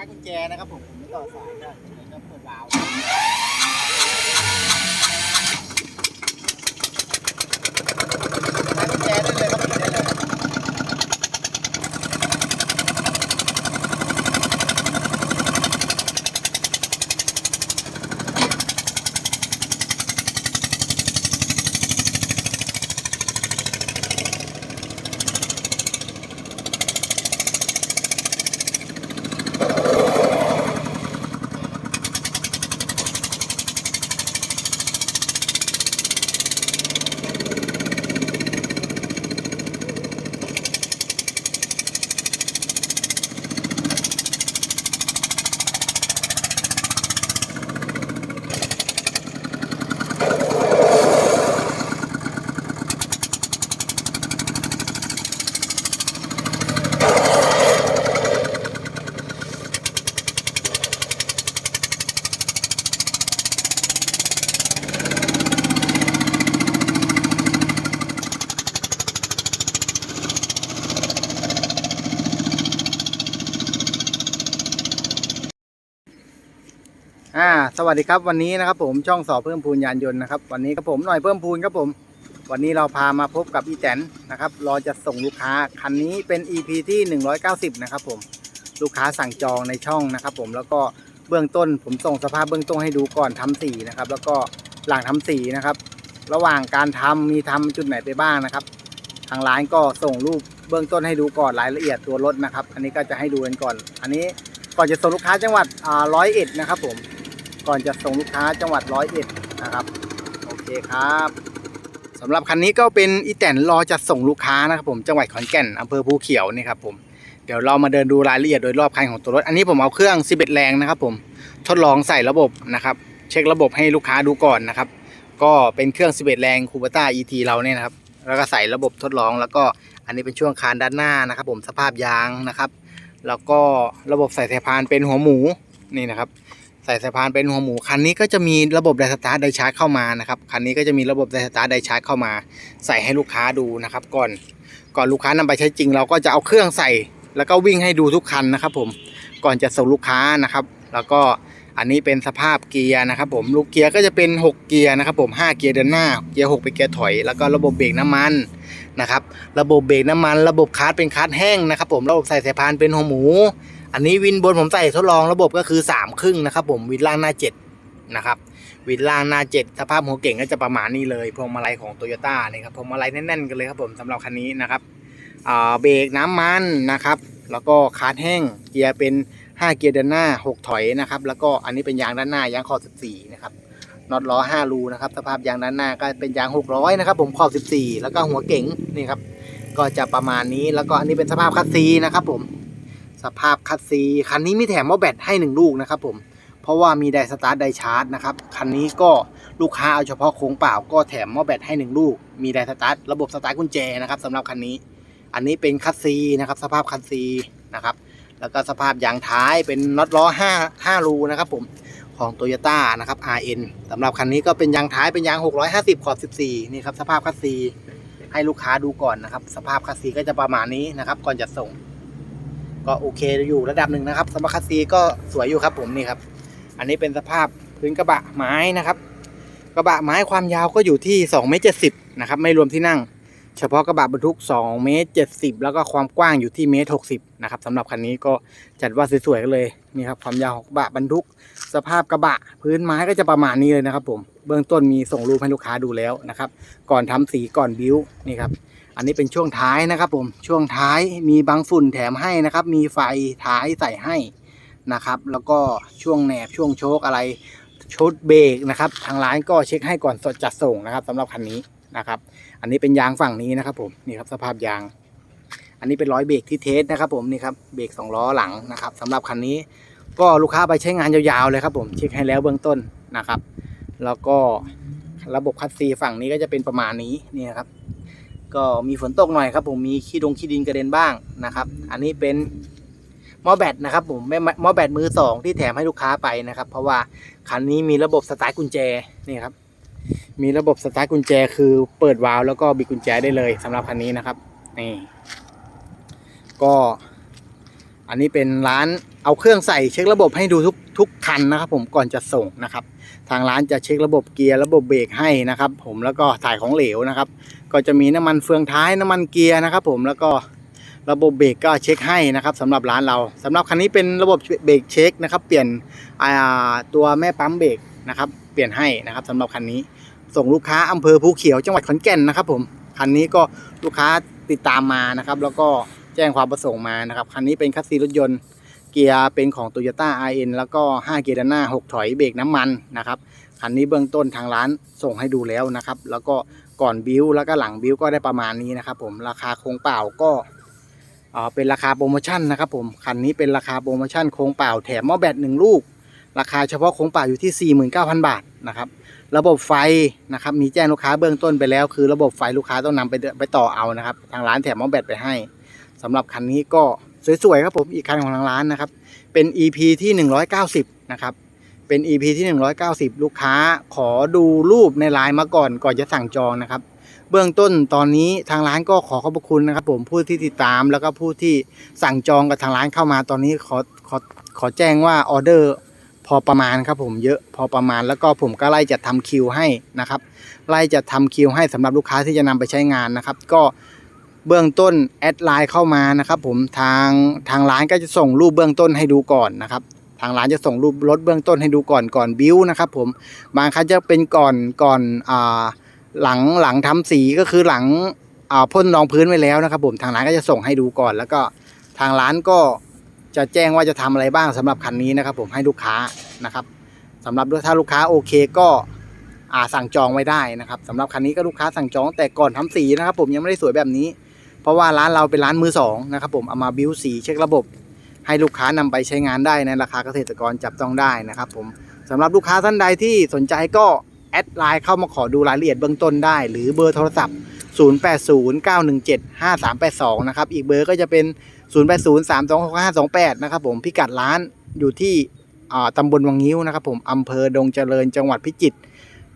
ากุญแจนะครับผมผมไม่ต่อสายก็เดี๋ยวจะเปิดวาล์วขายกุญแจได้เลยครับเปิดได้เลยครับ อ่าสวัสดีครับวันนี้นะครับผมช่องสอบเพิ่มพูนยานยนต์นะครับวันนี้ครับผมหน่อยเพิ่มพูนครับผม วันนี้เราพามาพบกับอีแตนนะครับรอจะส่งลูกค้าคันนี้เป็น EP ที่ 190 นะครับผมลูกค้าสั่งจองในช่องนะครับผมแล้วก็เบื้องต้นผมส่งสภาพเบื้องต้นให้ดูก่อนทำสีนะครับแล้วก็หลังทำสีนะครับ ระหว่างการทำมีทำจุดไหนไปบ้างนะครับ ทางร้านก็ส่งรูปเบื้องต้นให้ดูก่อนรายละเอียดตัวรถนะครับ อันนี้ก็จะให้ดูกันก่อน อันนี้ก่อนจะส่งลูกค้าจังหวัดอ่าร้อยเอ็ดนะครับผม ก่อนจะส่งลูกค้าจังหวัดร้อยเอ็ดนะครับ โอเคครับสำหรับคันนี้ก็เป็นอีแตนรอจะส่งลูกค้านะครับผมจังหวัดขอนแก่นอำเภอภูเขียวนี่ครับผมเดี๋ยวเรามาเดินดูรายละเอียดโดยรอบคันของตัวรถ อันนี้ผมเอาเครื่อง 11 แรงนะครับผมทดลองใส่ระบบนะครับ เช็คระบบให้ลูกค้าดูก่อนนะครับ ก็เป็นเครื่อง 11 แรงคูเปต้า ET เราเนี่ยนะครับแล้วก็ใส่ระบบทดลอง แล้วก็อันนี้เป็นช่วงคานด้านหน้านะครับ ผมสภาพยางนะครับ แล้วก็ระบบใส่สายพานเป็นหัวหมูนี่นะครับ ใส่สายพานเป็นหัวหมูคันนี้ก็จะมีระบบไดสตาร์ทไดชาร์จเข้ามานะครับคันนี้ก็จะมีระบบไดสตาร์ทไดชาร์จเข้ามา ใส่ให้ลูกค้าดูนะครับ ก่อน ก่อนลูกค้านำไปใช้จริง เราก็จะเอาเครื่องใส่ แล้วก็วิ่งให้ดูทุกคันนะครับ ผมก่อนจะส่งลูกค้านะครับ แล้วก็อันนี้เป็นสภาพเกียร์นะครับ ผมลูกเกียร์ก็จะเป็น 6 เกียร์นะครับ ผม 5 เกียร์เดินหน้า เกียร์6เป็นเกียร์ถอย แล้วก็ระบบเบรกน้ำมันนะครับ ระบบเบรกน้ำมัน ระบบคาร์ดเป็นคาร์ดแห้งนะครับ ผม ระบบใส่สายพานเป็นหัวหมู อันนี้วินบนผมใส่ทดลองระบบก็คือ3ครึ่งนะครับ ผมวินล่างหน้า7นะครับวินล่างหน้า7สภาพหัวเก่งก็จะประมาณนี้เลยพวงมาลัยของโตโยต้านี่ครับพวงมาลัยแน่นๆกันเลยครับผมสำหรับคันนี้นะครับเบรกน้ำมันนะครับ แล้วก็คาร์ดแห้งเกียร์เป็น 5 เกียร์เดินหน้า 6 ถอยนะครับ แล้วก็อันนี้เป็นยางด้านหน้ายางขอบ14นะครับน็อตล้อ5รูนะครับสภาพยางด้านหน้าก็เป็นยาง 600นะครับผมขอบ14 แล้วก็หัวเก่งนี่ครับก็จะประมาณนี้แล้วก็อันนี้เป็นสภาพคัสซีนะครับผม สภาพคัสซีคันนี้มีแถมหม้อแบตให้หนึ่งลูกนะครับผมเพราะว่ามีไดสตาร์ทไดชาร์จนะครับคันนี้ก็ลูกค้าเอาเฉพาะโค้งเปล่าก็แถมหม้อแบตให้หนึ่งลูก มีไดสตาร์ทระบบสตาร์ทกุญแจนะครับสำหรับคันนี้ อันนี้เป็นคัสซีนะครับสภาพคัสซีนะครับแล้วก็สภาพยางท้ายเป็นน็อตล้อ5 5รูนะครับผมของโตโยต้านะครับ RN สำหรับคันนี้ก็เป็นยางท้ายเป็นยาง 650 ขอบ 14 นี่ครับสภาพคัสซีให้ลูกค้าดูก่อนนะครับ สภาพคัสซีก็จะประมาณนี้นะครับ ก่อนจะส่ง ก็โอเคอยู่ระดับหนึ่งนะครับสำหรับคัสซีก็สวยอยู่ครับผมนี่ครับ อันนี้เป็นสภาพพื้นกระบะไม้นะครับ กระบะไม้ความยาวก็อยู่ที่2เมตร70นะครับไม่รวมที่นั่ง เฉพาะกระบะบรรทุก2เมตร70 แล้วก็ความกว้างอยู่ที่เมตร60นะครับสำหรับคันนี้ก็จัดว่าสวยๆกันเลยนี่ครับความยาวของกระบะบรรทุก สภาพกระบะพื้นไม้ก็จะประมาณนี้เลยนะครับ ผมเบื้องต้นมีส่งรูปให้ลูกค้าดูแล้วนะครับ ก่อนทำสีก่อนบิ้วนี่ครับ อันนี้เป็นช่วงท้ายนะครับผมช่วงท้ายมีบางฝุ่นแถมให้นะครับ มีไฟท้ายใส่ให้นะครับ แล้วก็ช่วงแหนบช่วงโชคอะไรชุดเบรกนะครับทางร้านก็เช็คให้ก่อนสดจัดส่งนะครับสำหรับคันนี้นะครับ อันนี้เป็นยางฝั่งนี้นะครับ ผมนี่ครับสภาพยาง อันนี้เป็นร้อยเบรกที่เทสนะครับผมนี่ครับเบรกสองล้อหลังนะครับสำหรับคันนี้ก็ลูกค้าไปใช้งานยาวๆเลยครับผมเช็คให้แล้วเบื้องต้นนะครับ แล้วก็ระบบคัดซีฝั่งนี้ก็จะเป็นประมาณนี้นี่ครับ ก็มีฝนตกหน่อยครับผมมีขี้ดงขี้ดินกระเด็นบ้างนะครับ อันนี้เป็นมอแบตนะครับผมแม่มอแบตมือสองที่แถมให้ลูกค้าไปนะครับ เพราะว่าคันนี้มีระบบสตาร์ทกุญแจนี่ครับ มีระบบสตาร์ทกุญแจ คือเปิดวาล์วแล้วก็บิดกุญแจได้เลยสำหรับคันนี้นะครับนี่ก็ อันนี้เป็นร้านเอาเครื่องใส่เช็คระบบให้ดูทุกทุกคันนะครับ ผมก่อนจะส่งนะครับ ทางร้านจะเช็คระบบเกียร์ระบบเบรกให้นะครับ ผมแล้วก็ถ่ายของเหลวนะครับ ก็จะมีน้ำมันเฟืองท้ายน้ำมันเกียร์นะครับ ผมแล้วก็ระบบเบรกก็เช็คให้นะครับสำหรับร้านเราสำหรับคันนี้เป็นระบบเบรกเช็คนะครับ เปลี่ยนอ่าตัวแม่ปั๊มเบรกนะครับ เปลี่ยนให้นะครับสำหรับคันนี้ ส่งลูกค้าอำเภอภูเขียวจังหวัดขอนแก่นนะครับ ผมคันนี้ก็ลูกค้าติดตามมานะครับ แล้วก็ จ้งความประสงค์มานะครับ คันนี้เป็นคัสซีรถยนต์เกียร์เป็นของ Toyota RN แล้วก็ 5 เกียร์ด้านหน้า 6 ถอยเบรกน้ำมันนะครับ คันนี้เบื้องต้นทางร้านส่งให้ดูแล้วนะครับ แล้วก็ก่อนบิวแล้วก็หลังบิวก็ได้ประมาณนี้นะครับ ผมราคาโครงเปล่าก็เป็นราคาโปรโมชั่นนะครับผมคันนี้เป็นราคาโปรโมชั่นโครงเปล่าแถมหม้อแบตหนึ่งลูก ราคาเฉพาะโครงเปล่าอยู่ที่ 49,000 บาทนะครับระบบไฟนะครับมีแจ้งลูกค้าเบื้องต้นไปแล้ว คือระบบไฟลูกค้าต้องนำไปไปต่อเอานะครับ ทางร้านแถมหม้อแบตไปให้ สำหรับคันนี้ก็สวยๆครับผมอีกคันของทางร้านนะครับ เป็น EP ที่ 190 นะครับ เป็น EP ที่ 190 ลูกค้าขอดูรูปในไลน์มาก่อนก่อนจะสั่งจองนะครับ เบื้องต้นตอนนี้ทางร้านก็ขอขอบคุณนะครับ ผมผู้ที่ติดตามแล้วก็ผู้ที่สั่งจองกับทางร้านเข้ามาตอนนี้ขอขอขอแจ้งว่าออเดอร์พอประมาณครับผมเยอะพอประมาณแล้วก็ผมก็ไล่จัดทำคิวให้นะครับ ไล่จัดทำคิวให้สำหรับลูกค้าที่จะนำไปใช้งานนะครับ ก็ เบื้องต้นแอดไลน์เข้ามานะครับ ผมทางทางร้านก็จะส่งรูปเบื้องต้นให้ดูก่อนนะครับ ทางร้านจะส่งรูปรถเบื้องต้นให้ดูก่อนก่อนบิวนะครับ ผมบางครั้งจะเป็นก่อนก่อนอ่าหลังหลังทำสีก็คือหลังอ่าพ่นรองพื้นไว้แล้วนะครับ ผมทางร้านก็จะส่งให้ดูก่อน แล้วก็ทางร้านก็จะแจ้งว่าจะทำอะไรบ้างสำหรับคันนี้นะครับ ผมให้ลูกค้านะครับสำหรับถ้าลูกค้าโอเคก็อ่าสั่งจองไว้ได้นะครับสำหรับคันนี้ก็ลูกค้าสั่งจองแต่ก่อนทำสีนะครับ ผมยังไม่ได้สวยแบบนี้ เพราะว่าร้านเราเป็นร้านมือสองนะครับผมเอามาบิวสีเช็คระบบ ให้ลูกค้านำไปใช้งานได้ในราคาเกษตรกรจับต้องได้นะครับผมสำหรับลูกค้าท่านใดที่สนใจก็แอดไลน์เข้ามาขอดูรายละเอียดเบื้องต้นได้ หรือเบอร์โทรศัพท์ 0809175382 นะครับ อีกเบอร์ก็จะเป็น 0803265528 นะครับผมพิกัดร้านอยู่ที่อ่าตำบลวังงิ้วนะครับผมอำเภอดงเจริญจังหวัดพิจิตร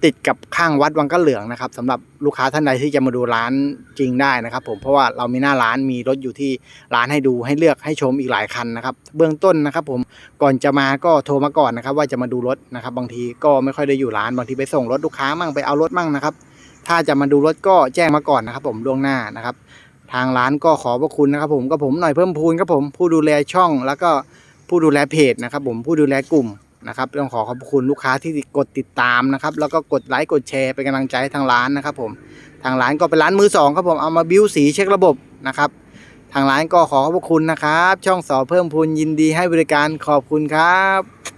ติดกับข้างวัดวังกะเหลืองนะครับสำหรับลูกค้าท่านใดที่จะมาดูร้านจริงได้นะครับ ผมเพราะว่าเรามีหน้าร้านมีรถอยู่ที่ร้านให้ดูให้เลือกให้ชมอีกหลายคันนะครับ เบื้องต้นนะครับผมก่อนจะมาก็โทรมาก่อนนะครับ ว่าจะมาดูรถนะครับ บางทีก็ไม่ค่อยได้อยู่ร้านบางทีไปส่งรถลูกค้ามั่งไปเอารถมั่งนะครับ ถ้าจะมาดูรถก็แจ้งมาก่อนนะครับ ผมล่วงหน้านะครับ ทางร้านก็ขอบพระคุณนะครับ ผมก็ผมหน่อยเพิ่มพูนครับผมผู้ดูแลช่องแล้วก็ผู้ดูแลเพจนะครับ ผมผู้ดูแลกลุ่ม นะครับต้องขอขอบคุณลูกค้าที่กดติดตามนะครับ แล้วก็กดไลค์กดแชร์เป็นกำลังใจให้ทางร้านนะครับผมทางร้านก็เป็นร้านมือสองครับผมเอามาบิ้วสีเช็คระบบนะครับ ทางร้านก็ขอขอบคุณนะครับ ช่องสอเพิ่มพูนยินดีให้บริการขอบคุณครับ